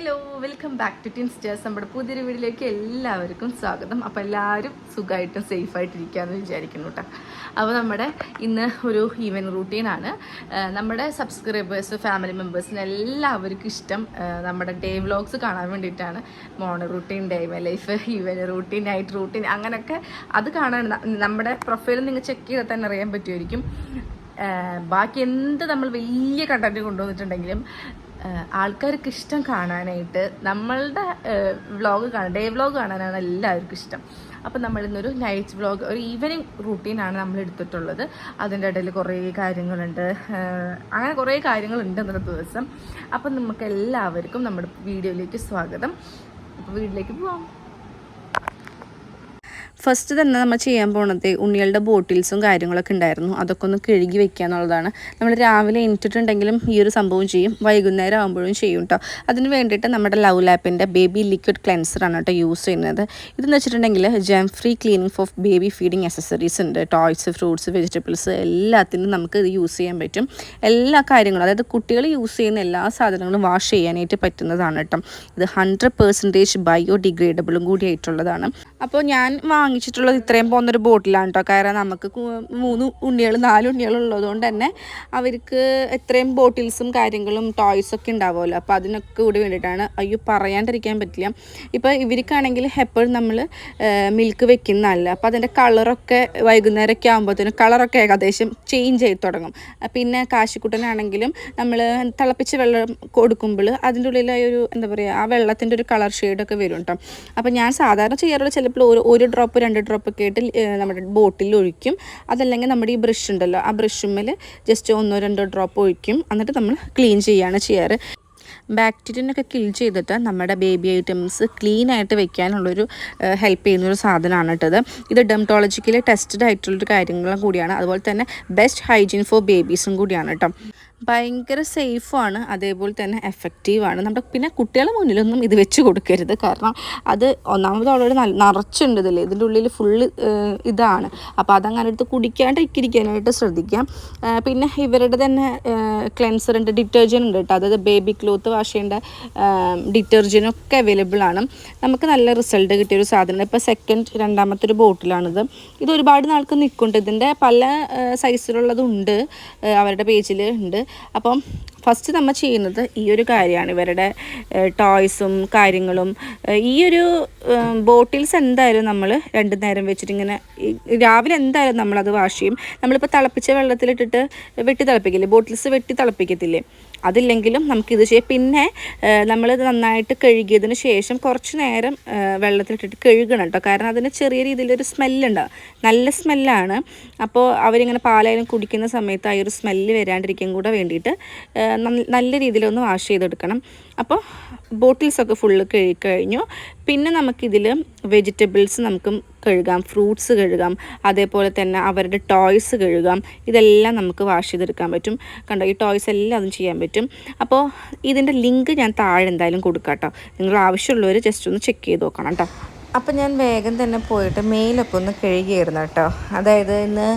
Hello welcome back to tin stars നമ്മുടെ പുതിയൊരു വീഡിയോയിലേക്ക് എല്ലാവർക്കും സ്വാഗതം. അപ്പോൾ എല്ലാവരും സുഖമായിട്ടും സേഫായിട്ടിരിക്കാമെന്ന് വിചാരിക്കുന്നു കേട്ടോ അപ്പോൾ നമ്മുടെ ഇന്ന് ഒരു ഈവൻ റൂട്ടീനാണ് നമ്മുടെ സബ്സ്ക്രൈബേഴ്സ് ഫാമിലി മെമ്പേഴ്സിന് എല്ലാവർക്കും ഇഷ്ടം. നമ്മുടെ ഡേ വ്ലോഗ്സ് കാണാൻ വേണ്ടിയിട്ടാണ്. Morning routine day my life evening routine night routine അങ്ങനെയൊക്കെ അത് കാണാൻ നമ്മുടെ പ്രൊഫൈൽ നിങ്ങൾ ചെക്ക് ചെയ്താൽ തന്നെ അറിയാൻ പറ്റുമായിരിക്കും. ബാക്കി എന്ത് നമ്മൾ വലിയ കണ്ടന്റ് കൊണ്ടുവന്നിട്ടുണ്ടെങ്കിലും ആൾക്കാർക്ക് ഇഷ്ടം കാണാനായിട്ട് നമ്മളുടെ വ്ളോഗ് കാണാൻ ഡേ വ്ളോഗ് കാണാനാണ് എല്ലാവർക്കും ഇഷ്ടം. അപ്പം നമ്മൾ ഇന്നൊരു നൈറ്റ് വ്ളോഗ് ഒരു ഈവനിങ് റൂട്ടീനാണ് നമ്മൾ എടുത്തിട്ടുള്ളത്. അതിന്റെ ഇടയിൽ കുറേ കാര്യങ്ങളുണ്ട്. അങ്ങനെ കുറേ കാര്യങ്ങളുണ്ട് ഇന്നത്തെ ദിവസം. അപ്പം നമുക്ക് എല്ലാവർക്കും നമ്മുടെ വീഡിയോയിലേക്ക് സ്വാഗതം. അപ്പോൾ വീട്ടിലേക്ക് പോവാം. ഫസ്റ്റ് തന്നെ നമ്മൾ ചെയ്യാൻ പോണത് ഉണ്ണികളുടെ ബോട്ടിൽസും കാര്യങ്ങളൊക്കെ ഉണ്ടായിരുന്നു. അതൊക്കെ ഒന്ന് കഴുകി വെക്കുക എന്നുള്ളതാണ്. നമ്മൾ രാവിലെ എണീറ്റിട്ടുണ്ടെങ്കിലും ഈ ഒരു സംഭവം ചെയ്യും. വൈകുന്നേരം ആകുമ്പോഴും ചെയ്യും കേട്ടോ അതിന് വേണ്ടിയിട്ട് നമ്മുടെ ലവ് ലാപ്പിന്റെ ബേബി ലിക്വിഡ് ക്ലെൻസറാണ് കേട്ടോ യൂസ് ചെയ്യുന്നത്. ഇതെന്ന് വെച്ചിട്ടുണ്ടെങ്കിൽ germ free cleaning for baby feeding accessories ഉണ്ട്. ടോയ്സ് ഫ്രൂട്ട്സ് വെജിറ്റബിൾസ് എല്ലാത്തിനും നമുക്ക് ഇത് യൂസ് ചെയ്യാൻ പറ്റും. എല്ലാ കാര്യങ്ങളും അതായത് കുട്ടികൾ യൂസ് ചെയ്യുന്ന എല്ലാ സാധനങ്ങളും വാഷ് ചെയ്യാനായിട്ട് പറ്റുന്നതാണ് കേട്ടോ ഇത് ഹൺഡ്രഡ് പെർസെന്റേജ് ബയോഡിഗ്രേഡബിളും കൂടി ആയിട്ടുള്ളതാണ്. അപ്പോൾ ഞാൻ വാങ്ങിച്ചിട്ടുള്ളത് ഇത്രയും പോകുന്ന ഒരു ബോട്ടിലാണ് കേട്ടോ കാരണം നമുക്ക് മൂന്ന് ഉണ്ണികൾ നാല് ഉണ്ണികൾ ഉള്ളതുകൊണ്ട് തന്നെ അവർക്ക് ഇത്രയും ബോട്ടിൽസും കാര്യങ്ങളും ടോയ്സ് ഒക്കെ ഉണ്ടാവുമല്ലോ. അപ്പോൾ അതിനൊക്കെ കൂടി വേണ്ടിയിട്ടാണ് അയ്യോ പറയാണ്ടിരിക്കാൻ പറ്റില്ല. ഇപ്പോൾ ഇവർക്കാണെങ്കിൽ എപ്പോഴും നമ്മൾ മിൽക്ക് വെക്കുന്നതല്ല. അപ്പോൾ അതിന്റെ കളറൊക്കെ വൈകുന്നേരമൊക്കെ ആകുമ്പോഴത്തേനും കളറൊക്കെ ഏകദേശം ചേഞ്ച് ആയി തുടങ്ങും. പിന്നെ കാശിക്കുട്ടനാണെങ്കിലും നമ്മൾ തിളപ്പിച്ച് വെള്ളം കൊടുക്കുമ്പോൾ അതിന്റെ ഉള്ളിൽ ഒരു എന്താ പറയുക ആ വെള്ളത്തിന്റെ ഒരു കളർ ഷെയ്ഡൊക്കെ വരും കേട്ടോ അപ്പോൾ ഞാൻ സാധാരണ ചെയ്യാറുള്ള ചിലപ്പോൾ ഒരു ഒരു ഡ്രോപ്പ് രണ്ട് ഡ്രോപ്പ് ഒക്കെ ആയിട്ട് നമ്മുടെ ബോട്ടിൽ ഒഴിക്കും. അതല്ലെങ്കിൽ നമ്മുടെ ഈ ബ്രഷ് ഉണ്ടല്ലോ ആ ബ്രഷുമ്മൽ ജസ്റ്റ് ഒന്നോ രണ്ടോ ഡ്രോപ്പ് ഒഴിക്കും. എന്നിട്ട് നമ്മൾ ക്ലീൻ ചെയ്യുകയാണ് ചെയ്യാറ്. ബാക്ടീരിയനൊക്കെ കിൽ ചെയ്തിട്ട് നമ്മുടെ ബേബി ഐറ്റംസ് ക്ലീൻ ആയിട്ട് വെക്കാനുള്ളൊരു ഹെൽപ്പ് ചെയ്യുന്നൊരു സാധനമാണ് കേട്ടത്. ഇത് ഡെമറ്റോളജിക്കലി ടെസ്റ്റഡ് ആയിട്ടുള്ളൊരു കാര്യങ്ങളും കൂടിയാണ്. അതുപോലെ തന്നെ ബെസ്റ്റ് ഹൈജീൻ ഫോർ ബേബീസും കൂടിയാണ് കേട്ടോ. ഭയങ്കര സേഫാണ് അതേപോലെ തന്നെ എഫക്റ്റീവാണ് നമ്മുടെ പിന്നെ കുട്ടികളുടെ മുന്നിലൊന്നും ഇത് വെച്ച് കൊടുക്കരുത്. കാരണം അത് ഒന്നാമത് ഓൾറെഡി നിറച്ചുണ്ട് ഇതിൽ ഇതിന്റെ ഉള്ളിൽ ഫുള്ള് ഇതാണ്. അപ്പോൾ അതങ്ങനെ എടുത്ത് കുടിക്കാണ്ട് ഇരിക്കാനായിട്ട് ശ്രദ്ധിക്കാം പിന്നെ ഇവരുടെ തന്നെ ക്ലെൻസർ ഉണ്ട്. ഡിറ്റർജന്റ് ഉണ്ട് കേട്ടോ. അതായത് ബേബി ക്ലോത്ത് വാഷ് ചെയ്യേണ്ട ഡിറ്റർജന്റൊക്കെ അവൈലബിൾ ആണ്. നമുക്ക് നല്ല റിസൾട്ട് കിട്ടിയൊരു സാധനമാണ്. ഇപ്പോൾ സെക്കൻഡ് രണ്ടാമത്തെ ഒരു ബോട്ടിലാണിത്. ഇത് ഒരുപാട് നാൾക്ക് നിൽക്കുന്നുണ്ട് ഇതിന്റെ പല സൈസിലുള്ളതുണ്ട് അവരുടെ പേജിൽ ഉണ്ട്. അപ്പം ഫസ്റ്റ് നമ്മൾ ചെയ്യുന്നത് ഈ ഒരു കാര്യമാണ്. ഇവരുടെ ടോയ്സും കാര്യങ്ങളും ഈ ഒരു ബോട്ടിൽസ് എന്തായാലും നമ്മൾ രണ്ട് നേരം വെച്ചിട്ട് ഇങ്ങനെ രാവിലെ എന്തായാലും നമ്മളത് വാഷ് ചെയ്യും. നമ്മളിപ്പോൾ തിളപ്പിച്ച വെള്ളത്തിലിട്ടിട്ട് വെട്ടി തിളപ്പിക്കില്ലേ? ബോട്ടിൽസ് വെട്ടി തിളപ്പിക്കത്തില്ലേ? അതില്ലെങ്കിലും നമുക്കിത് ചെയ്യാം. പിന്നെ നമ്മളിത് നന്നായിട്ട് കഴുകിയതിന് ശേഷം കുറച്ച് നേരം വെള്ളത്തിലിട്ടിട്ട് കഴുകണം കേട്ടോ. കാരണം അതിന് ചെറിയ രീതിയിലൊരു സ്മെല്ലുണ്ടാവും നല്ല സ്മെല്ലാണ് അപ്പോൾ അവരിങ്ങനെ പാലായാലും കുടിക്കുന്ന സമയത്ത് ആ ഒരു സ്മെല്ല് വരാണ്ടിരിക്കാൻ കൂടെ വേണ്ടിയിട്ട് നല്ല രീതിയിലൊന്ന് വാഷ് ചെയ്തെടുക്കണം. അപ്പോൾ ബോട്ടിൽസൊക്കെ ഫുള്ള് കഴുകി കഴിഞ്ഞു. പിന്നെ നമുക്കിതിൽ വെജിറ്റബിൾസ് നമുക്ക് കഴുകാം ഫ്രൂട്ട്സ് കഴുകാം അതേപോലെ തന്നെ അവരുടെ ടോയ്സ് കഴുകാം. ഇതെല്ലാം നമുക്ക് വാഷ് ചെയ്തെടുക്കാൻ പറ്റും. കണ്ടോ ഈ ടോയ്സ് എല്ലാം അതും ചെയ്യാൻ പറ്റും. അപ്പോൾ ഇതിന്റെ ലിങ്ക് ഞാൻ താഴെ എന്തായാലും കൊടുക്കാം കേട്ടോ നിങ്ങൾ ആവശ്യമുള്ളവർ ജസ്റ്റ് ഒന്ന് ചെക്ക് ചെയ്ത് നോക്കണം കേട്ടോ അപ്പം ഞാൻ വേഗം തന്നെ പോയിട്ട് മെയിലൊക്കെ ഒന്ന് കഴുകിയായിരുന്നു കേട്ടോ അതായത് ഇന്ന്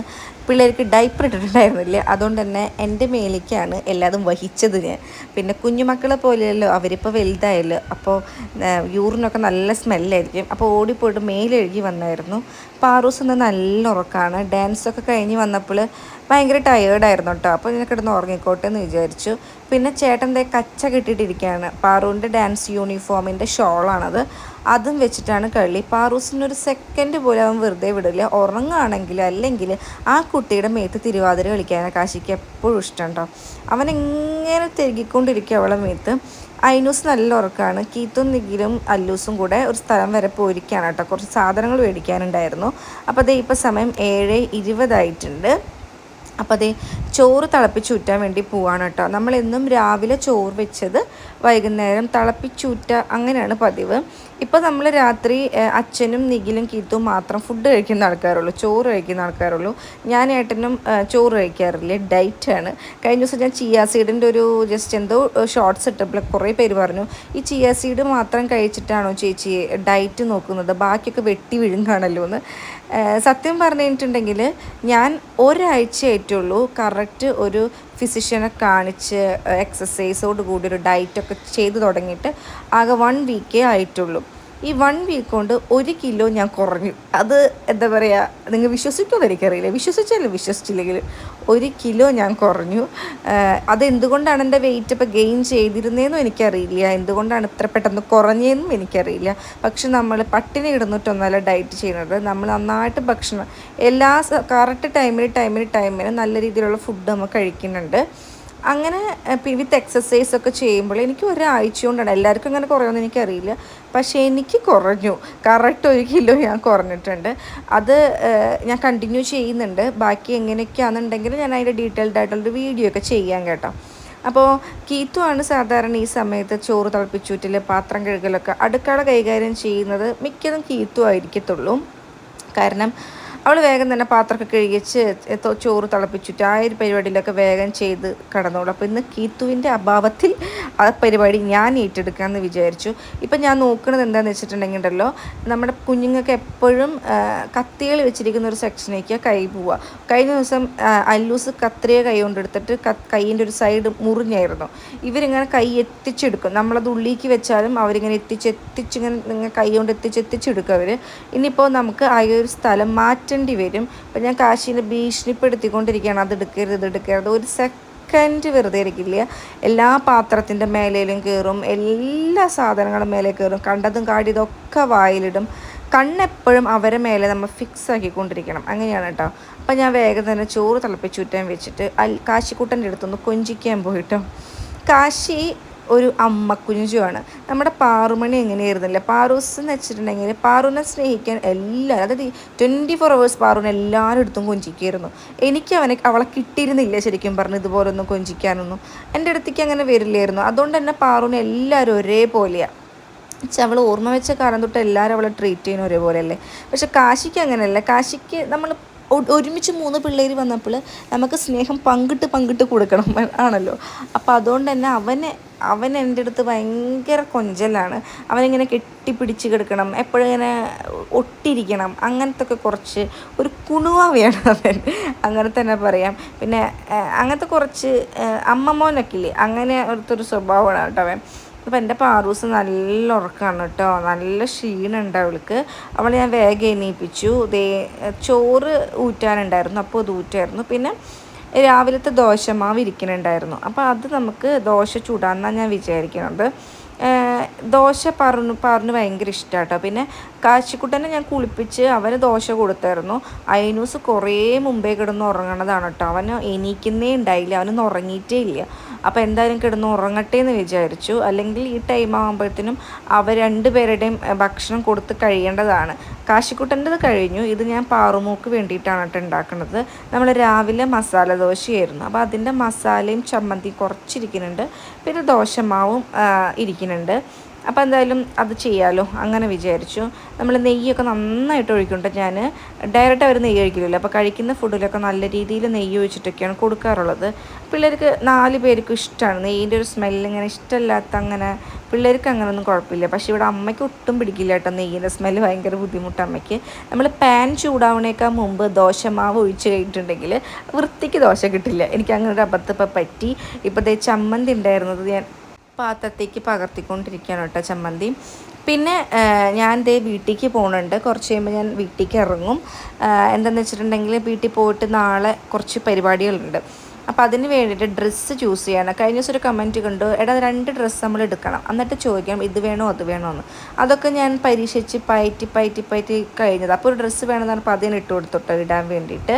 പിള്ളേർക്ക് ഡൈപ്പർ ഇട്ടിട്ടുണ്ടായിരുന്നില്ല. അതുകൊണ്ട് തന്നെ എന്റെ മേലേക്കാണ് എല്ലാതും വഹിച്ചത് ഞാൻ. പിന്നെ കുഞ്ഞുമക്കളെ പോലെയല്ലോ അവരിപ്പോൾ വലുതായല്ലോ. അപ്പോൾ യൂറിനൊക്കെ നല്ല സ്മെല്ലായിരിക്കും അപ്പോൾ ഓടിപ്പോയിട്ട് മേലെഴുകി വന്നായിരുന്നു. പാറൂസ് ഇന്ന് നല്ല ഉറക്കമാണ് ഡാൻസൊക്കെ കഴിഞ്ഞ് വന്നപ്പോൾ ഭയങ്കര ടയേർഡായിരുന്നു കേട്ടോ. അപ്പോൾ ഞാൻ കിടന്ന് ഉറങ്ങിക്കോട്ടെ എന്ന് വിചാരിച്ചു. പിന്നെ ചേട്ടന്റെ കച്ച കെട്ടിയിട്ടിരിക്കുകയാണ്. പാറുവിന്റെ ഡാൻസ് യൂണിഫോമിന്റെ ഷോളാണത് അതും വെച്ചിട്ടാണ് കളി. പാറൂസിനൊരു സെക്കൻഡ് പോലും അവൻ വെറുതെ വിടില്ല. ഉറങ്ങുകയാണെങ്കിൽ അല്ലെങ്കിൽ ആ കുട്ടിയുടെ മേത്ത് തിരുവാതിര കളിക്കാനാണ് കാശിക്ക് എപ്പോഴും ഇഷ്ടം കേട്ടോ. അവൻ എങ്ങനെ തിരുകിക്കൊണ്ടിരിക്കുക അവളെ മേത്ത്. ഐനൂസ് നല്ല ഉറക്കമാണ് കീത്തും നിഖിലും അല്ലൂസും കൂടെ ഒരു സ്ഥലം വരെ പോയിരിക്കുകയാണ് കേട്ടോ. കുറച്ച് സാധനങ്ങൾ മേടിക്കാനുണ്ടായിരുന്നു. അപ്പോൾ അതേ ഇപ്പോൾ സമയം ഏഴ് ഇരുപതായിട്ടുണ്ട്. അപ്പോൾ അതേ ചോറ് തിളപ്പിച്ചൂറ്റാൻ വേണ്ടി പോവാണ് കേട്ടോ. നമ്മളെന്നും രാവിലെ ചോറ് വെച്ചത് വൈകുന്നേരം തിളപ്പിച്ചൂറ്റ അങ്ങനെയാണ് പതിവ്. ഇപ്പോൾ നമ്മൾ രാത്രി അച്ഛനും നിഖിലും കീത്തും മാത്രം ഫുഡ് കഴിക്കുന്ന ആൾക്കാരുള്ളൂ ചോറ് കഴിക്കുന്ന ആൾക്കാരുള്ളൂ. ഞാൻ ഏട്ടനും ചോറ് കഴിക്കാറില്ല ഡയറ്റാണ് കഴിഞ്ഞ ദിവസം ഞാൻ ചിയ സീഡിന്റെ ഒരു ജസ്റ്റ് എന്തോ ഷോർട്ട്സ് ഇട്ടപ്പോൾ കുറേ പേര് പറഞ്ഞു ഈ ചിയ സീഡ് മാത്രം കഴിച്ചിട്ടാണോ ചേച്ചി ഡയറ്റ് നോക്കുന്നത്? ബാക്കിയൊക്കെ വെട്ടി വിഴുങ്ങാണല്ലോ എന്ന് സത്യം പറഞ്ഞു കഴിഞ്ഞിട്ടുണ്ടെങ്കിൽ ഞാൻ ഒരാഴ്ചയായിട്ടുള്ളൂ കറക്റ്റ് ഒരു ഫിസിഷ്യനെ കാണിച്ച് എക്സസൈസോട് കൂടി ഒരു ഡയറ്റൊക്കെ ചെയ്തു തുടങ്ങിയിട്ട് ആകെ വൺ വീക്കേ ആയിട്ടുള്ളൂ. ഈ വൺ വീക്ക് കൊണ്ട് ഒരു കിലോ ഞാൻ കുറഞ്ഞു. അത് എന്താ പറയുക നിങ്ങൾ വിശ്വസിക്കുമെന്ന് എനിക്കറിയില്ല. വിശ്വസിച്ചാലും വിശ്വസിച്ചില്ലെങ്കിലും ഒരു കിലോ ഞാൻ കുറഞ്ഞു. അതെന്തുകൊണ്ടാണ് എന്റെ വെയിറ്റ് ഇപ്പോൾ ഗെയിൻ ചെയ്തിരുന്നതെന്നും എനിക്കറിയില്ല. എന്തുകൊണ്ടാണ് ഇത്ര പെട്ടെന്ന് കുറഞ്ഞതെന്നും എനിക്കറിയില്ല. പക്ഷെ നമ്മൾ പട്ടിണി കിടന്നിട്ടൊന്നല്ല ഡയറ്റ് ചെയ്യുന്നത്. നമ്മൾ നന്നായിട്ട് ഭക്ഷണം എല്ലാ കറക്റ്റ് ടൈമിന് ടൈമിന് ടൈമിന് നല്ല രീതിയിലുള്ള ഫുഡ് നമ്മൾ കഴിക്കുന്നുണ്ട്. അങ്ങനെ വിത്ത് എക്സസൈസ് ഒക്കെ ചെയ്യുമ്പോൾ എനിക്ക് ഒരാഴ്ച കൊണ്ടാണ് എല്ലാവർക്കും അങ്ങനെ കുറയുമെന്ന് എനിക്കറിയില്ല. പക്ഷേ എനിക്ക് കുറഞ്ഞു. കറക്റ്റ് ഒരു കിലോ ഞാൻ കുറഞ്ഞിട്ടുണ്ട്. അത് ഞാൻ കണ്ടിന്യൂ ചെയ്യുന്നുണ്ട്. ബാക്കി എങ്ങനെയൊക്കെയാണെന്നുണ്ടെങ്കിൽ ഞാൻ അതിന്റെ ഡീറ്റെയിൽഡ് ആയിട്ടുള്ളൊരു വീഡിയോ ഒക്കെ ചെയ്യാം കേട്ടോ. അപ്പോൾ കീത്തു ആണ് സാധാരണ ഈ സമയത്ത് ചോറ് തിളപ്പിച്ചൂറ്റിൽ പാത്രം കഴുകലൊക്കെ അടുക്കള കൈകാര്യം ചെയ്യുന്നത് മിക്കതും കീത്തു ആയിരിക്കത്തുള്ളൂ കാരണം അവൾ വേഗം തന്നെ പാത്രമൊക്കെ കഴുകിച്ച് ചോറ് തിളപ്പിച്ചിട്ട് ആ ഒരു പരിപാടിയിലൊക്കെ വേഗം ചെയ്ത് കടന്നോളൂ. അപ്പോൾ ഇന്ന് കീത്തുവിന്റെ അഭാവത്തിൽ ആ പരിപാടി ഞാൻ ഏറ്റെടുക്കാമെന്ന് വിചാരിച്ചു. ഇപ്പം ഞാൻ നോക്കുന്നത് എന്താണെന്ന് വെച്ചിട്ടുണ്ടെങ്കിൽ ഉണ്ടല്ലോ നമ്മുടെ കുഞ്ഞുങ്ങൾക്ക് എപ്പോഴും കത്തികൾ വെച്ചിരിക്കുന്ന ഒരു സെക്ഷനിലേക്ക് കൈ പോവുക. കഴിഞ്ഞ ദിവസം അല്ലൂസ് കത്രിയെ കൈ കൊണ്ടെടുത്തിട്ട് കൈയിന്റെ ഒരു സൈഡ് മുറിഞ്ഞായിരുന്നു. ഇവരിങ്ങനെ കൈ എത്തിച്ചെടുക്കും. നമ്മളത് ഉള്ളിലേക്ക് വെച്ചാലും അവരിങ്ങനെ എത്തിച്ച് എത്തിച്ചിങ്ങനെ കൈ കൊണ്ട് എത്തിച്ച് എത്തിച്ചെടുക്കും അവർ ഇനിയിപ്പോൾ നമുക്ക് ആ ഒരു സ്ഥലം മാറ്റേണ്ടി വരും. അപ്പം ഞാൻ കാശിനെ ഭീഷണിപ്പെടുത്തിക്കൊണ്ടിരിക്കുകയാണ്. അത് എടുക്കരുത് ഇത് എടുക്കരുത്. ഒരു സെക്കൻഡ് വെറുതെ ഇരിക്കില്ല. എല്ലാ പാത്രത്തിന്റെ മേലേലും കയറും എല്ലാ സാധനങ്ങളും മേലെ കയറും കണ്ടതും കാടിയതൊക്കെ വായിലിടും. കണ്ണെപ്പോഴും അവരെ മേലെ നമ്മൾ ഫിക്സ് ആക്കിക്കൊണ്ടിരിക്കണം. അങ്ങനെയാണ് കേട്ടോ. അപ്പം ഞാൻ വേഗം തന്നെ ചോറ് തിളപ്പിച്ചുറ്റാൻ വെച്ചിട്ട് അൽ കാശിക്കുട്ടന്റെ അടുത്തൊന്ന് കൊഞ്ചിക്കാൻ പോയിട്ടോ. കാശി ഒരു അമ്മ കുഞ്ചുമാണ് നമ്മുടെ പാറുമണി എങ്ങനെയായിരുന്നില്ല? പാറൂസ് എന്ന് വെച്ചിട്ടുണ്ടെങ്കിൽ പാറുവിനെ സ്നേഹിക്കാൻ എല്ലാവരും അതായത് ട്വന്റി ഫോർ അവേഴ്സ് പാറുവിനെ എല്ലാവരും അടുത്തും കൊഞ്ചിക്കായിരുന്നു എനിക്ക് അവനെ അവളെ കിട്ടിയിരുന്നില്ല ശരിക്കും പറഞ്ഞു ഇതുപോലൊന്നും കൊഞ്ചിക്കാനൊന്നും? എന്റെ അടുത്തേക്ക് അങ്ങനെ വരില്ലായിരുന്നു. അതുകൊണ്ട് തന്നെ പാറുവിനെ എല്ലാവരും ഒരേപോലെയാണ് പക്ഷെ അവൾ ഓർമ്മ വെച്ച കാലം തൊട്ട് എല്ലാവരും അവളെ ട്രീറ്റ് ചെയ്യുന്ന ഒരേപോലെ അല്ലേ പക്ഷെ കാശിക്ക് അങ്ങനെയല്ല. കാശിക്ക് നമ്മൾ ഒരുമിച്ച് മൂന്ന് പിള്ളേർ വന്നപ്പോൾ നമുക്ക് സ്നേഹം പങ്കിട്ട് പങ്കിട്ട് കൊടുക്കണം ആണല്ലോ. അപ്പോൾ അതുകൊണ്ട് തന്നെ അവനെ അവൻ എന്റെ അടുത്ത് ഭയങ്കര കൊഞ്ചലാണ്. അവനിങ്ങനെ കെട്ടിപ്പിടിച്ച് കിടക്കണം എപ്പോഴും ഇങ്ങനെ ഒട്ടിരിക്കണം അങ്ങനത്തെ ഒക്കെ കുറച്ച് ഒരു കുണുവാവിയാണ് അവൻ. അങ്ങനെ തന്നെ പറയാം. പിന്നെ അങ്ങനത്തെ കുറച്ച് അമ്മമോനൊക്കെ ഇല്ലേ അങ്ങനെ അടുത്തൊരു സ്വഭാവമാണ് കേട്ടോ അവൻ. അപ്പോൾ എന്റെ പാറൂസ് നല്ല ഉറക്കമാണ് കേട്ടോ. നല്ല ക്ഷീണമുണ്ട് അവൾക്ക്. അവളെ ഞാൻ വേഗം എണീപ്പിച്ചു. ദേ ചോറ് ഊറ്റാനുണ്ടായിരുന്നു. അപ്പോൾ അത് ഊറ്റായിരുന്നു. പിന്നെ രാവിലത്തെ ദോശമാവ് ഇരിക്കുന്നുണ്ടായിരുന്നു. അപ്പോൾ അത് നമുക്ക് ദോശ ചൂടാന്നാണ് ഞാൻ വിചാരിക്കുന്നത് ദോശ പറഞ്ഞു പറഞ്ഞു ഭയങ്കര ഇഷ്ടമാണ് കേട്ടോ പിന്നെ കാശിക്കുട്ടനെ ഞാൻ കുളിപ്പിച്ച് അവന് ദോശ കൊടുത്തായിരുന്നു. അയനൂസ് കുറേ മുമ്പേ കിടന്ന് ഉറങ്ങണതാണ് കേട്ടോ അവന് എണീക്കുന്നേ ഉണ്ടായില്ല. അവനൊന്നും ഉറങ്ങിയിട്ടേ ഇല്ല. അപ്പോൾ എന്തായാലും കിടന്ന് ഉറങ്ങട്ടെ എന്ന് വിചാരിച്ചു. അല്ലെങ്കിൽ ഈ ടൈം ആകുമ്പോഴത്തേനും അവർ രണ്ടുപേരുടെയും ഭക്ഷണം കൊടുത്ത് കഴിയേണ്ടതാണ്. കാശിക്കുട്ടന്റെത് കഴിഞ്ഞു. ഇത് ഞാൻ പാറുമൂക്ക് വേണ്ടിയിട്ടാണ് കേട്ടോ ഉണ്ടാക്കുന്നത്. നമ്മൾ രാവിലെ മസാല ദോശയായിരുന്നു. അപ്പോൾ അതിന്റെ മസാലയും ചമ്മന്തി കുറച്ചിരിക്കുന്നുണ്ട്. പിന്നെ ദോശമാവും ഇരിക്കുന്നുണ്ട്. അപ്പോൾ എന്തായാലും അത് ചെയ്യാമല്ലോ അങ്ങനെ വിചാരിച്ചു. നമ്മൾ നെയ്യൊക്കെ നന്നായിട്ട് ഒഴിക്കുന്നുണ്ട് ഞാൻ ഡയറക്റ്റ് അവർ നെയ്യ് ഒഴിക്കില്ലല്ലോ. അപ്പോൾ കഴിക്കുന്ന ഫുഡിലൊക്കെ നല്ല രീതിയിൽ നെയ്യ് ഒഴിച്ചിട്ടൊക്കെയാണ് കൊടുക്കാറുള്ളത്. പിള്ളേർക്ക് നാല് പേർക്കും ഇഷ്ടമാണ് നെയ്യിന്റെ ഒരു സ്മെല്ല് ഇങ്ങനെ ഇഷ്ടമല്ലാത്ത അങ്ങനെ പിള്ളേർക്ക് അങ്ങനെയൊന്നും കുഴപ്പമില്ല. പക്ഷേ ഇവിടെ അമ്മയ്ക്ക് ഒട്ടും പിടിക്കില്ല കേട്ടോ നെയ്യിന്റെ സ്മെല്ല് ഭയങ്കര ബുദ്ധിമുട്ട് അമ്മയ്ക്ക്. നമ്മൾ പാൻ ചൂടാവണേക്കാൾ മുമ്പ് ദോശമാവ് ഒഴിച്ച് കഴിഞ്ഞിട്ടുണ്ടെങ്കിൽ വൃത്തിക്ക് ദോശ കിട്ടില്ല. എനിക്ക് അങ്ങനെ ഒരു അബദ്ധം പറ്റി. ഇപ്പോൾ ദേ ചമ്മന്തി ഉണ്ടായിരുന്നത് ഞാൻ പാത്രത്തേക്ക് പകർത്തിക്കൊണ്ടിരിക്കുകയാണ് കേട്ടോ ചമ്മന്തി. പിന്നെ ഞാൻ ദേ വീട്ടിലേക്ക് പോകുന്നുണ്ട് കുറച്ച് കഴിയുമ്പോൾ ഞാൻ വീട്ടിലേക്ക് ഇറങ്ങും. എന്താണെന്ന് വെച്ചിട്ടുണ്ടെങ്കിൽ വീട്ടിൽ പോയിട്ട് നാളെ കുറച്ച് പരിപാടികളുണ്ട്. അപ്പോൾ അതിന് വേണ്ടിയിട്ട് ഡ്രസ്സ് ചൂസ് ചെയ്യണം. കഴിഞ്ഞ ദിവസം ഒരു കമന്റ് കണ്ടു എടാ രണ്ട് ഡ്രസ്സ് നമ്മൾ എടുക്കണം. എന്നിട്ട് ചോദിക്കാം ഇത് വേണോ അത് വേണോ എന്ന്. അതൊക്കെ ഞാൻ പരീക്ഷിച്ച് പയറ്റി പയറ്റി പയറ്റി കഴിഞ്ഞത്. അപ്പോൾ ഒരു ഡ്രസ്സ് വേണമെന്ന് പറഞ്ഞപ്പോൾ അതിന് ഇട്ട് കൊടുത്തോട്ടോ ഇടാൻ വേണ്ടിയിട്ട്.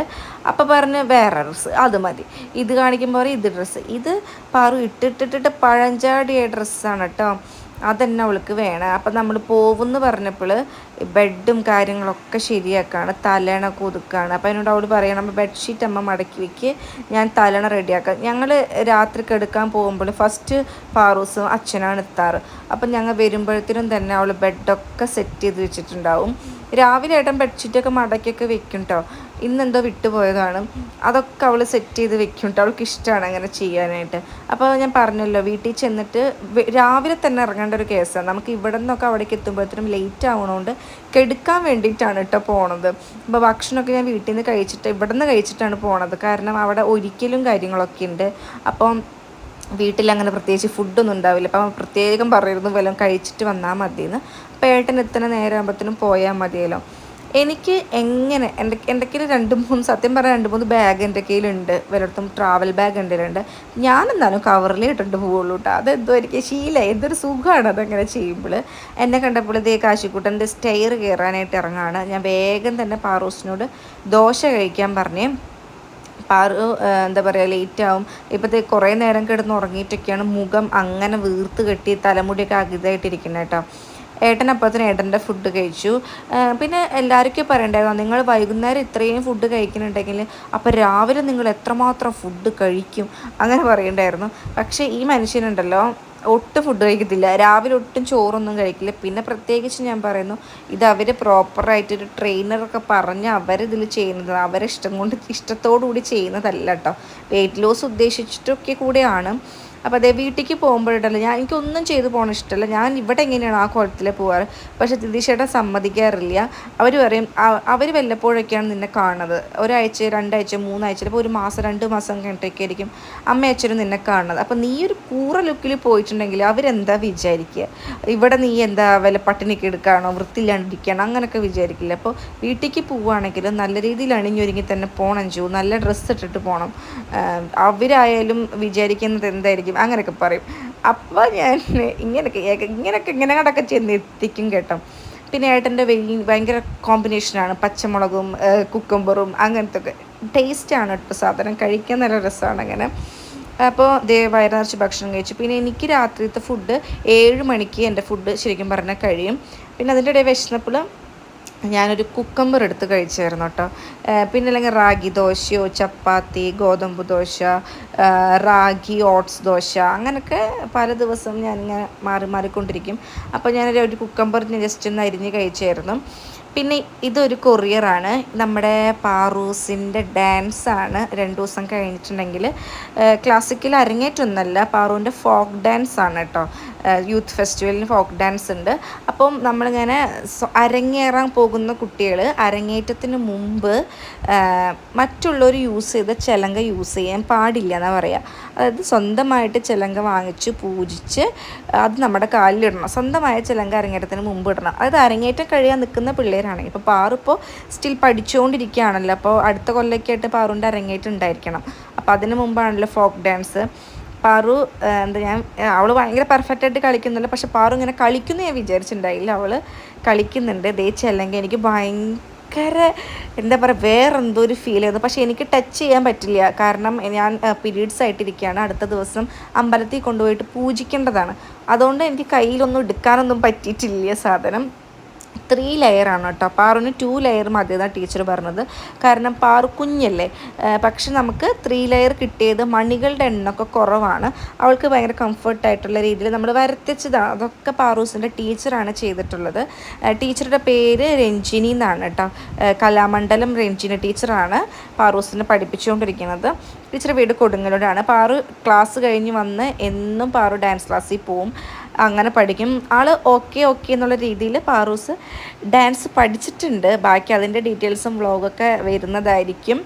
അപ്പോൾ പറഞ്ഞ് വേറെ ഡ്രസ്സ് അത് മതി. ഇത് കാണിക്കുമ്പോൾ ഇത് ഡ്രസ്സ് ഇത് പാറു ഇട്ടിട്ടിട്ടിട്ട് പഴഞ്ചാടിയ ഡ്രസ്സാണ് കേട്ടോ അതന്നെ അവൾക്ക് വേണം. അപ്പം നമ്മൾ പോകുമെന്ന് പറഞ്ഞപ്പോൾ ബെഡും കാര്യങ്ങളൊക്കെ ശരിയാക്കാണ് തലേണ കൊതുക്കാണ് അപ്പോൾ എന്നോട് അവൾ പറയണം ബെഡ്ഷീറ്റ് അമ്മ മടക്കി വെക്ക് ഞാൻ തലേണ റെഡിയാക്കാം. ഞങ്ങൾ രാത്രി കിടക്കാൻ പോകുമ്പോൾ ഫസ്റ്റ് പാറൂസും അച്ഛനാണ് എത്താറ്. അപ്പം ഞങ്ങൾ വരുമ്പോഴത്തേനും തന്നെ അവൾ ബെഡൊക്കെ സെറ്റ് ചെയ്ത് വെച്ചിട്ടുണ്ടാവും. രാവിലെ ഏട്ടൻ ബെഡ്ഷീറ്റൊക്കെ മടക്കിയൊക്കെ വെക്കും കേട്ടോ ഇന്നെന്തോ വിട്ടുപോയതാണ്. അതൊക്കെ അവൾ സെറ്റ് ചെയ്ത് വെക്കും കേട്ടോ അവൾക്ക് ഇഷ്ടമാണ് അങ്ങനെ ചെയ്യാനായിട്ട്. അപ്പോൾ ഞാൻ പറഞ്ഞല്ലോ വീട്ടിൽ ചെന്നിട്ട് രാവിലെ തന്നെ ഇറങ്ങേണ്ട ഒരു കേസാണ് നമുക്ക് ഇവിടെ നിന്നൊക്കെ അവിടേക്ക് എത്തുമ്പോഴത്തേനും ലേറ്റ് ആവണോണ്ട് കെടുക്കാൻ വേണ്ടിയിട്ടാണ് കേട്ടോ പോണത്. അപ്പോൾ ഭക്ഷണമൊക്കെ ഞാൻ വീട്ടിൽ നിന്ന് കഴിച്ചിട്ട് ഇവിടെ നിന്ന് കഴിച്ചിട്ടാണ് പോണത്. കാരണം അവിടെ ഒരിക്കലും കാര്യങ്ങളൊക്കെ ഉണ്ട് അപ്പം വീട്ടിൽ അങ്ങനെ പ്രത്യേകിച്ച് ഫുഡൊന്നും ഉണ്ടാവില്ല. അപ്പം പ്രത്യേകം പറയുന്നു വല്ലതും കഴിച്ചിട്ട് വന്നാൽ മതിയെന്ന് അപ്പോൾ ഏട്ടൻ നേരം ആകുമ്പോഴത്തേനും പോയാൽ മതിയല്ലോ. എനിക്ക് എങ്ങനെ എന്റെ എന്റെ കയ്യിൽ രണ്ട് മൂന്ന് സത്യം പറഞ്ഞാൽ രണ്ട് മൂന്ന് ബാഗ് എന്റെ കയ്യിലുണ്ട്. വല്ലയിടത്തും ട്രാവൽ ബാഗ് എന്റെ കയ്യിലുണ്ട്. ഞാൻ എന്തായാലും കവറിൽ ഇട്ടിട്ട് പോവുള്ളൂ കേട്ടോ അതെന്തോ എനിക്ക് ശീലമായി എന്തൊരു സുഖമാണ് അതങ്ങനെ ചെയ്യുമ്പോൾ എന്നെ കണ്ടപ്പോൾ ഇതേ കാശിക്കൂട്ടന്റെ സ്റ്റെയർ കയറാനായിട്ട് ഇറങ്ങാണ്. ഞാൻ വേഗം തന്നെ പാറൂസിനോട് ദോശ കഴിക്കാൻ പറഞ്ഞേ. പാറു എന്താ പറയുക ലേറ്റ് ആവും. ഇപ്പോഴത്തെ കുറേ നേരം കിടന്ന് ഉറങ്ങിയിട്ടൊക്കെയാണ് മുഖം അങ്ങനെ വീർത്ത് കെട്ടി തലമുടിയൊക്കെ അകിതായിട്ടിരിക്കുന്നത് കേട്ടോ ഏട്ടൻ ഏട്ടന്റെ ഫുഡ് കഴിച്ചു. പിന്നെ എല്ലാവർക്കും പറയണ്ടായിരുന്നു നിങ്ങൾ വൈകുന്നേരം ഇത്രയും ഫുഡ് കഴിക്കുന്നുണ്ടെങ്കിൽ അപ്പോൾ രാവിലെ നിങ്ങൾ എത്രമാത്രം ഫുഡ് കഴിക്കും അങ്ങനെ പറയണ്ടായിരുന്നു. പക്ഷേ ഈ മനുഷ്യനുണ്ടല്ലോ ഒട്ടും ഫുഡ് കഴിക്കത്തില്ല. രാവിലെ ഒട്ടും ചോറൊന്നും കഴിക്കില്ല. പിന്നെ പ്രത്യേകിച്ച് ഞാൻ പറയുന്നു ഇത് അവർ പ്രോപ്പറായിട്ടൊരു ട്രെയിനറൊക്കെ പറഞ്ഞ് അവരിതിൽ ചെയ്യുന്നത് അവരെ ഇഷ്ടം കൊണ്ട് ഇഷ്ടത്തോടു കൂടി ചെയ്യുന്നതല്ല കേട്ടോ. വെയിറ്റ് ലോസ് ഉദ്ദേശിച്ചിട്ടൊക്കെ കൂടെയാണ്. അപ്പോൾ അതേ വീട്ടിലേക്ക് പോകുമ്പോഴുണ്ടല്ലോ ഞാൻ എനിക്കൊന്നും ചെയ്തു പോകണ ഇഷ്ടമല്ല. ഞാൻ ഇവിടെ എങ്ങനെയാണ് ആ കുളത്തിൽ പോകാറ് പക്ഷേ തിരിച്ചേട്ടൻ സമ്മതിക്കാറില്ല. അവർ പറയും അവർ വല്ലപ്പോഴൊക്കെയാണ് നിന്നെ കാണുന്നത്. ഒരാഴ്ച രണ്ടാഴ്ച മൂന്നാഴ്ച ഇപ്പോൾ ഒരു മാസം രണ്ട് മാസം കഴിഞ്ഞിട്ടൊക്കെ ആയിരിക്കും അമ്മ അച്ഛനും നിന്നെ കാണുന്നത്. അപ്പോൾ നീ ഒരു കൂറ ലുക്കിൽ പോയിട്ടുണ്ടെങ്കിൽ അവരെന്താ വിചാരിക്കുക? ഇവിടെ നീ എന്താ വല്ല പട്ടിണിക്ക് എടുക്കുകയാണോ വൃത്തിയില്ലാണ്ടിരിക്കുകയാണോ അങ്ങനെയൊക്കെ വിചാരിക്കില്ല. അപ്പോൾ വീട്ടിലേക്ക് പോവുകയാണെങ്കിലും നല്ല രീതിയിൽ അണിഞ്ഞൊരുങ്ങി തന്നെ പോകണം ചെയ്യൂ നല്ല ഡ്രസ്സ് ഇട്ടിട്ട് പോകണം അവരായാലും വിചാരിക്കുന്നത് എന്തായിരിക്കും? അങ്ങനെയൊക്കെ പറയും. അപ്പോൾ ഞാൻ ഇങ്ങനെയൊക്കെ ഇങ്ങനെയൊക്കെ ഇങ്ങനെ കണ്ടൊക്കെ ചെന്ന് എത്തിക്കും കേട്ടോ. പിന്നെ ഏട്ടന്റെ വെയിൽ ഭയങ്കര കോമ്പിനേഷനാണ് പച്ചമുളകും കുക്കമ്പറും അങ്ങനത്തെ ഒക്കെ ടേസ്റ്റാണ് കേട്ടോ സാധനം. കഴിക്കാൻ നല്ല രസമാണ് അങ്ങനെ. അപ്പോൾ ദേ വയറിറച്ച് ഭക്ഷണം കഴിച്ചു. പിന്നെ എനിക്ക് രാത്രിത്തെ ഫുഡ് ഏഴ് മണിക്ക് എന്റെ ഫുഡ് ശരിക്കും പറഞ്ഞാൽ കഴിയും. പിന്നെ അതിന്റെ ഇടയിൽ വിശന്നപ്പോൾ ഞാനൊരു കുക്കമ്പർ എടുത്ത് കഴിച്ചായിരുന്നു കേട്ടോ. പിന്നെ അല്ലെങ്കിൽ റാഗി ദോശയോ ചപ്പാത്തി ഗോതമ്പ് ദോശ റാഗി ഓട്സ് ദോശ അങ്ങനെയൊക്കെ പല ദിവസം ഞാനിങ്ങനെ മാറി മാറിക്കൊണ്ടിരിക്കും. അപ്പോൾ ഞാനൊരു ഒരു കുക്കമ്പർ ജസ്റ്റ് ഒന്ന് അരിഞ്ഞ് കഴിച്ചായിരുന്നു. പിന്നെ ഇതൊരു കൊറിയറാണ്. നമ്മുടെ പാറൂസിന്റെ ഡാൻസാണ് രണ്ട് ദിവസം കഴിഞ്ഞിട്ടുണ്ടെങ്കിൽ ക്ലാസിക്കൽ അരങ്ങേറ്റൊന്നല്ല പാറുവിന്റെ ഫോക്ക് ഡാൻസ് ആണ് കേട്ടോ യൂത്ത് ഫെസ്റ്റിവലിന് ഫോക്ക് ഡാൻസ് ഉണ്ട്. അപ്പം നമ്മളിങ്ങനെ അരങ്ങേറാൻ പോകുന്ന കുട്ടികൾ അരങ്ങേറ്റത്തിന് മുമ്പ് മറ്റുള്ളവർ യൂസ് ചെയ്ത ചിലങ്ക യൂസ് ചെയ്യാൻ പാടില്ല എന്നാണ് പറയുക അതായത് സ്വന്തമായിട്ട് ചിലങ്ക വാങ്ങിച്ച് പൂജിച്ച് അത് നമ്മുടെ കാലിലിടണം. സ്വന്തമായ ചിലങ്ക അരങ്ങേറ്റത്തിന് മുമ്പ് ഇടണം. അതായത് അരങ്ങേറ്റം കഴിയാൻ നിൽക്കുന്ന പിള്ളേരാണെങ്കിൽ ഇപ്പോൾ പാറിപ്പോൾ സ്റ്റിൽ പഠിച്ചുകൊണ്ടിരിക്കുകയാണല്ലോ അപ്പോൾ അടുത്ത കൊല്ലൊക്കെയായിട്ട് പാറുന്റെ അരങ്ങേറ്റം ഉണ്ടായിരിക്കണം. അപ്പോൾ അതിന് മുമ്പാണല്ലോ ഫോക്ക് ഡാൻസ്. പാറു എന്താ ഞാൻ അവൾ ഭയങ്കര പെർഫെക്റ്റ് ആയിട്ട് പക്ഷെ പാറു ഇങ്ങനെ കളിക്കുന്നു ഞാൻ വിചാരിച്ചിട്ടുണ്ടായില്ല. അവൾ കളിക്കുന്നുണ്ട്. ദേ ചെല്ലെങ്കിൽ എനിക്ക് ഭയങ്കര എന്താ പറയുക വേറെ എന്തോ ഒരു ഫീൽ ചെയ്യുന്നു പക്ഷേ എനിക്ക് ടച്ച് ചെയ്യാൻ പറ്റില്ല. കാരണം ഞാൻ പീരീഡ്സ് ആയിട്ടിരിക്കുകയാണ്. അടുത്ത ദിവസം അമ്പലത്തിൽ കൊണ്ടുപോയിട്ട് പൂജിക്കേണ്ടതാണ്. അതുകൊണ്ട് എനിക്ക് കയ്യിലൊന്നും എടുക്കാനൊന്നും പറ്റിയിട്ടില്ല സാധനം. ത്രീ ലെയറാണ് കേട്ടോ. പാറുവിന് ടു ലെയർ മതി എന്നാണ് ടീച്ചർ പറഞ്ഞത്. കാരണം പാറു കുഞ്ഞല്ലേ. പക്ഷെ നമുക്ക് ത്രീ ലെയർ കിട്ടിയത് മണികളുടെ എണ്ണമൊക്കെ കുറവാണ്. അവൾക്ക് ഭയങ്കര കംഫർട്ടായിട്ടുള്ള രീതിയിൽ നമ്മൾ വരത്തിച്ചതാണ് അതൊക്കെ പാറൂസിന്റെ ടീച്ചറാണ് ചെയ്തിട്ടുള്ളത്. ടീച്ചറുടെ പേര് രഞ്ജിനി എന്നാണ് കേട്ടോ. കലാമണ്ഡലം രഞ്ജിനി ടീച്ചറാണ് പാറൂസിനെ പഠിപ്പിച്ചുകൊണ്ടിരിക്കുന്നത്. ടീച്ചർ വീട് കൊടുങ്ങലോടാണ് പാറു ക്ലാസ് കഴിഞ്ഞ് വന്ന് എന്നും പാറു ഡാൻസ് ക്ലാസ്സിൽ പോവും. അങ്ങനെ പഠിക്കും. ആൾ ഓക്കെ ഓക്കെ എന്നുള്ള രീതിയിൽ പാറൂസ് ഡാൻസ് പഠിച്ചിട്ടുണ്ട്. ബാക്കി അതിന്റെ ഡീറ്റെയിൽസും വ്ളോഗൊക്കെ വരുന്നതായിരിക്കും.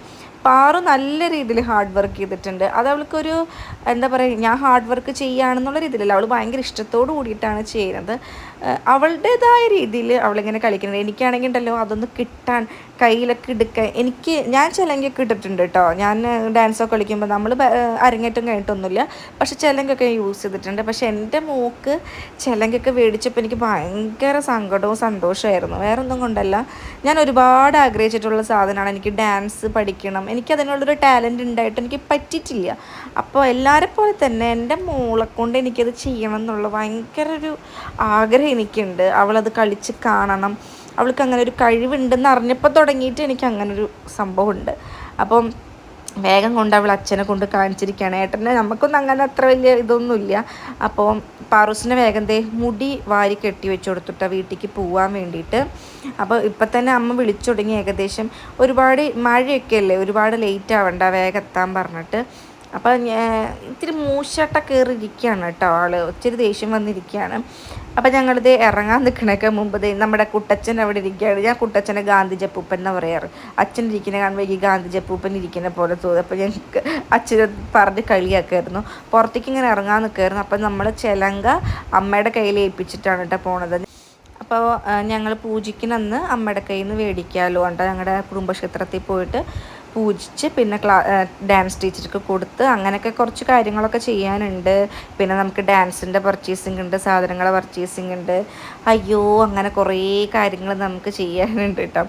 പാറു നല്ല രീതിയിൽ ഹാർഡ് വർക്ക് ചെയ്തിട്ടുണ്ട്. അത് അവൾക്കൊരു എന്താ പറയുക ഞാൻ ഹാർഡ് വർക്ക് ചെയ്യുകയാണെന്നുള്ള രീതിയിലല്ല അവൾ ഭയങ്കര ഇഷ്ടത്തോടു കൂടിയിട്ടാണ് ചെയ്യുന്നത്. അവളുടേതായ രീതിയിൽ അവളിങ്ങനെ കളിക്കുന്നത്. എനിക്കാണെങ്കിൽ ഉണ്ടല്ലോ അതൊന്ന് കിട്ടാൻ കയ്യിലൊക്കെ എടുക്കാൻ. എനിക്ക് ഞാൻ ചിലങ്കൊക്കെ ഇട്ടിട്ടുണ്ട് കേട്ടോ ഞാൻ ഡാൻസൊക്കെ കളിക്കുമ്പോൾ നമ്മൾ അരങ്ങേറ്റം കഴിഞ്ഞിട്ടൊന്നുമില്ല. പക്ഷെ ചിലങ്കൊക്കെ യൂസ് ചെയ്തിട്ടുണ്ട്. പക്ഷെ എന്റെ മോക്ക് ചിലങ്കൊക്കെ മേടിച്ചപ്പോൾ എനിക്ക് ഭയങ്കര സങ്കടവും സന്തോഷമായിരുന്നു. വേറെ ഒന്നും കൊണ്ടല്ല. ഞാൻ ഒരുപാട് ആഗ്രഹിച്ചിട്ടുള്ള സാധനമാണ്. എനിക്ക് ഡാൻസ് പഠിക്കണം എനിക്ക് അതിനുള്ളൊരു ടാലന്റ് ഉണ്ടായിട്ട് എനിക്ക് പറ്റിയിട്ടില്ല. അപ്പോൾ എല്ലാവരെ പോലെ തന്നെ എന്റെ മോളെ കൊണ്ട് എനിക്കത് ചെയ്യണം എന്നുള്ള ഭയങ്കര ഒരു ആഗ്രഹം എനിക്കുണ്ട്. അവളത് കളിച്ച് കാണണം. അവൾക്ക് അങ്ങനെ ഒരു കഴിവുണ്ടെന്ന് അറിഞ്ഞപ്പോൾ തുടങ്ങിയിട്ട് എനിക്ക് അങ്ങനെ ഒരു സംഭവമുണ്ട്. അപ്പം വേഗം കൊണ്ട് അവൾ അച്ഛനെ കൊണ്ട് കാണിച്ചിരിക്കുകയാണ്. ഏട്ടനെ നമുക്കൊന്നും അങ്ങനെ അത്ര വലിയ ഇതൊന്നുമില്ല. അപ്പോൾ പാറൂസിനെ വേഗം ദേ മുടി വാരി കെട്ടി വെച്ച് കൊടുത്തിട്ട് വീട്ടിലേക്ക് പോവാൻ വേണ്ടിയിട്ട്. അപ്പോൾ ഇപ്പം തന്നെ അമ്മ വിളിച്ചു തുടങ്ങി ഏകദേശം ഒരുപാട് മഴയൊക്കെ അല്ലേ? ഒരുപാട് ലേറ്റ് ആവണ്ട വേഗം എത്താൻ പറഞ്ഞിട്ട്. അപ്പോൾ ഇത്തിരി മൂശട്ട കയറിയിരിക്കുകയാണ് കേട്ടോ ആൾ ഒത്തിരി ദേഷ്യം വന്നിരിക്കുകയാണ്. അപ്പം ഞങ്ങളിത് ഇറങ്ങാൻ നിൽക്കണൊക്കെ മുമ്പ് നമ്മുടെ കുട്ടച്ചൻ അവിടെ ഇരിക്കുകയാണ്. ഞാൻ കുട്ടച്ചനെ ഗാന്ധി ജപ്പൂപ്പൻ എന്ന് പറയാറ്. അച്ഛൻ ഇരിക്കുന്ന കാണുമ്പോൾ ഗാന്ധി ജപ്പൂപ്പൻ ഇരിക്കുന്ന പോലെ തോന്നി. അപ്പോൾ ഞങ്ങൾക്ക് അച്ഛനെ പറഞ്ഞ് കളിയാക്കായിരുന്നു. പുറത്തേക്ക് ഇങ്ങനെ ഇറങ്ങാൻ നിൽക്കുമായിരുന്നു അപ്പം നമ്മൾ ചിലങ്ക അമ്മയുടെ കയ്യിൽ ഏൽപ്പിച്ചിട്ടാണ് കേട്ടോ പോണത്. അപ്പോൾ ഞങ്ങൾ പൂജിക്കുന്നന്ന് അമ്മയുടെ കയ്യിൽ നിന്ന് മേടിക്കാമല്ലോ കേട്ടോ ഞങ്ങളുടെ കുടുംബക്ഷേത്രത്തിൽ പോയിട്ട് പൂജിച്ച് പിന്നെ ക്ലാ ഡാൻസ് ടീച്ചർക്ക് കൊടുത്ത് അങ്ങനെയൊക്കെ കുറച്ച് കാര്യങ്ങളൊക്കെ ചെയ്യാനുണ്ട്. പിന്നെ നമുക്ക് ഡാൻസിന്റെ പർച്ചേസിംഗ് ഉണ്ട് സാധനങ്ങളെ പർച്ചേസിംഗ് ഉണ്ട്. അയ്യോ അങ്ങനെ കുറേ കാര്യങ്ങൾ നമുക്ക് ചെയ്യാനുണ്ട് കേട്ടോ.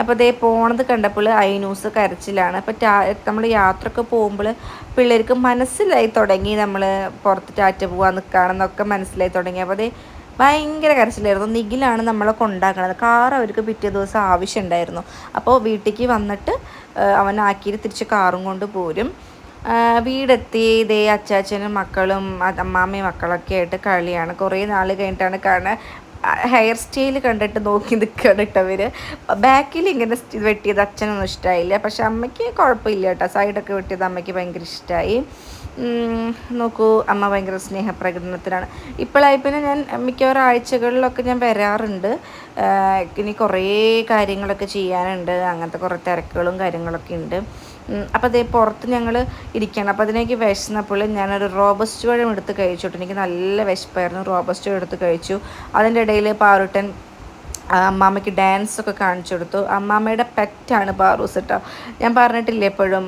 അപ്പോൾ അതേ പോണത് കണ്ടപ്പോൾ ഐ ന്യൂസ് കരച്ചിലാണ്. അപ്പോൾ ടാ നമ്മൾ യാത്രയൊക്കെ പോകുമ്പോൾ പിള്ളേർക്ക് മനസ്സിലായി തുടങ്ങി നമ്മൾ പുറത്ത് ടാറ്റ പോകാൻ നിൽക്കുകയാണെന്നൊക്കെ മനസ്സിലായി തുടങ്ങി. അപ്പോൾ അതേ ഭയങ്കര കരച്ചിലായിരുന്നു. നിഖിലാണ് നമ്മളെ കൊണ്ടാക്കണത്. കാർ അവർക്ക് പിറ്റേ ദിവസം ആവശ്യമുണ്ടായിരുന്നു. അപ്പോൾ വീട്ടിലേക്ക് വന്നിട്ട് അവൻ ആക്കിയിട്ട് തിരിച്ച് കാറും കൊണ്ട് പോരും. വീടെത്തി. ഇതേ അച്ചാച്ചനും മക്കളും അമ്മാമ്മയും മക്കളൊക്കെ ആയിട്ട് കളിയാണ്. കുറേ നാൾ കഴിഞ്ഞിട്ടാണ് കാരണം ഹെയർ സ്റ്റൈൽ കണ്ടിട്ട് നോക്കി നിൽക്കുകയാണ് കേട്ടോ അവർ ബാക്കിൽ ഇങ്ങനെ വെട്ടിയത് അച്ഛനൊന്നും ഇഷ്ടമായില്ല പക്ഷെ അമ്മയ്ക്ക് കുഴപ്പമില്ല കേട്ടോ. സൈഡൊക്കെ വെട്ടിയത് അമ്മയ്ക്ക് ഭയങ്കര ഇഷ്ടമായി നോക്കൂ അമ്മ ഭയങ്കര സ്നേഹപ്രകടനത്തിലാണ്. ഇപ്പോഴായി പിന്നെ ഞാൻ മിക്കവാറും ആഴ്ചകളിലൊക്കെ ഞാൻ വരാറുണ്ട്. ഇനി കുറേ കാര്യങ്ങളൊക്കെ ചെയ്യാനുണ്ട്. അങ്ങനത്തെ കുറേ തിരക്കുകളും കാര്യങ്ങളൊക്കെ ഉണ്ട്. അപ്പോൾ അതേ പുറത്ത് ഞങ്ങൾ ഇരിക്കണം. അപ്പോൾ അതിനേക്ക് വിശന്നപ്പോൾ ഞാനൊരു റോബസ്റ്റ് പഴം എടുത്ത് കഴിച്ചോട്ടെ എനിക്ക് നല്ല വിശപ്പായിരുന്നു. റോബസ്റ്റ് എടുത്ത് കഴിച്ചു. അതിന്റെ ഇടയിൽ പാറുട്ടൻ അമ്മാമ്മയ്ക്ക് ഡാൻസ് ഒക്കെ കാണിച്ചു കൊടുത്തു. അമ്മാമ്മയുടെ പെറ്റാണ് പാറൂസ് കേട്ടോ ഞാൻ പറഞ്ഞിട്ടില്ല എപ്പോഴും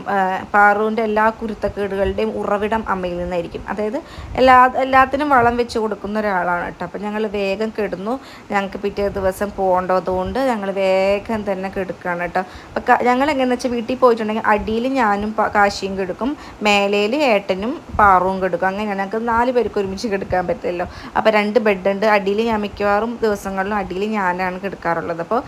പാറുവിന്റെ എല്ലാ കുരുത്തക്കേടുകളുടെയും ഉറവിടം അമ്മയിൽ നിന്നായിരിക്കും. അതായത് എല്ലാ എല്ലാത്തിനും വളം വെച്ച് കൊടുക്കുന്ന ഒരാളാണ് കേട്ടോ അപ്പം ഞങ്ങൾ വേഗം കിടന്നു. ഞങ്ങൾക്ക് പിറ്റേ ദിവസം പോകേണ്ടതുകൊണ്ട് ഞങ്ങൾ വേഗം തന്നെ കിടക്കുകയാണ് കേട്ടോ അപ്പം ഞങ്ങൾ എങ്ങനെയാണെന്ന് വെച്ചാൽ വീട്ടിൽ പോയിട്ടുണ്ടെങ്കിൽ അടിയിൽ ഞാനും കാശിയും കിടക്കും. മേലയിൽ ഏട്ടനും പാറുവും കിടക്കും. അങ്ങനെയാണ്. ഞങ്ങൾക്ക് നാല് പേർക്ക് ഒരുമിച്ച് കിടക്കാൻ പറ്റില്ലല്ലോ. അപ്പോൾ രണ്ട് ബെഡുണ്ട് അടിയിൽ ഞാൻ മിക്കവാറും ദിവസങ്ങളിലും അടിയിൽ ഞാനാണ് ആണ് കിടക്കാറുള്ളത്. അപ്പോൾ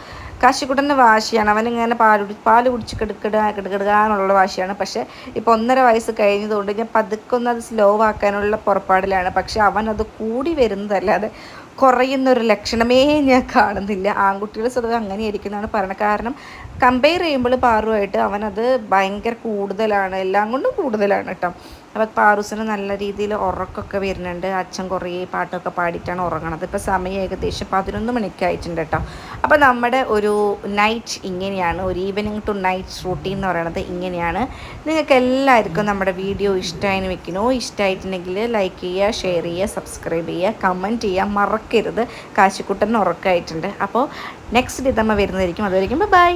കാശിക്കുട്ടന്റെ വാശിയാണ്. അവനിങ്ങനെ പാൽ പാൽ കുടിച്ച് കിടക്കിടുക കിടക്കിടുക എന്നുള്ള വാശിയാണ്. പക്ഷേ ഇപ്പോൾ ഒന്നര വയസ്സ് കഴിഞ്ഞതുകൊണ്ട് ഞാൻ പതുക്കൊന്ന് അത് സ്ലോ ആക്കാനുള്ള പുറപ്പാടിലാണ്. പക്ഷേ അവൻ അത് കൂടി വരുന്നതല്ലാതെ കുറയുന്നൊരു ലക്ഷണമേ ഞാൻ കാണുന്നില്ല. ആൺകുട്ടികൾ സ്വതവേ അങ്ങനെയായിരിക്കും എന്നാണ് പറയുന്നത്. കാരണം കമ്പയർ ചെയ്യുമ്പോൾ പാറുമായിട്ട് അവനത് ഭയങ്കര കൂടുതലാണ്. എല്ലാം കൊണ്ടും കൂടുതലാണ് കേട്ടോ. അപ്പോൾ പാറൂസിന് നല്ല രീതിയിൽ ഉറക്കമൊക്കെ വരുന്നുണ്ട്. അച്ഛൻ കുറേ പാട്ടൊക്കെ പാടിയിട്ടാണ് ഉറങ്ങണത്. ഇപ്പോൾ സമയം ഏകദേശം പതിനൊന്ന് മണിക്കായിട്ടുണ്ട് കേട്ടോ. അപ്പോൾ നമ്മുടെ ഒരു നൈറ്റ് ഇങ്ങനെയാണ്. ഒരു ഈവനിങ് ടു നൈറ്റ് റൂട്ടീൻ എന്ന് പറയുന്നത് ഇങ്ങനെയാണ്. നിങ്ങൾക്ക് എല്ലാവർക്കും നമ്മുടെ വീഡിയോ ഇഷ്ടമായി വെക്കണോ ഇഷ്ടമായിട്ടുണ്ടെങ്കിൽ ലൈക്ക് ചെയ്യുക ഷെയർ ചെയ്യുക സബ്സ്ക്രൈബ് ചെയ്യുക കമന്റ് ചെയ്യുക മറക്കരുത്. കാശിക്കുട്ടൻ ഉറക്കമായിട്ടുണ്ട്. അപ്പോൾ നെക്സ്റ്റ് ഇതമ്മ വരുന്നതായിരിക്കും. അതുവരെയും ബൈ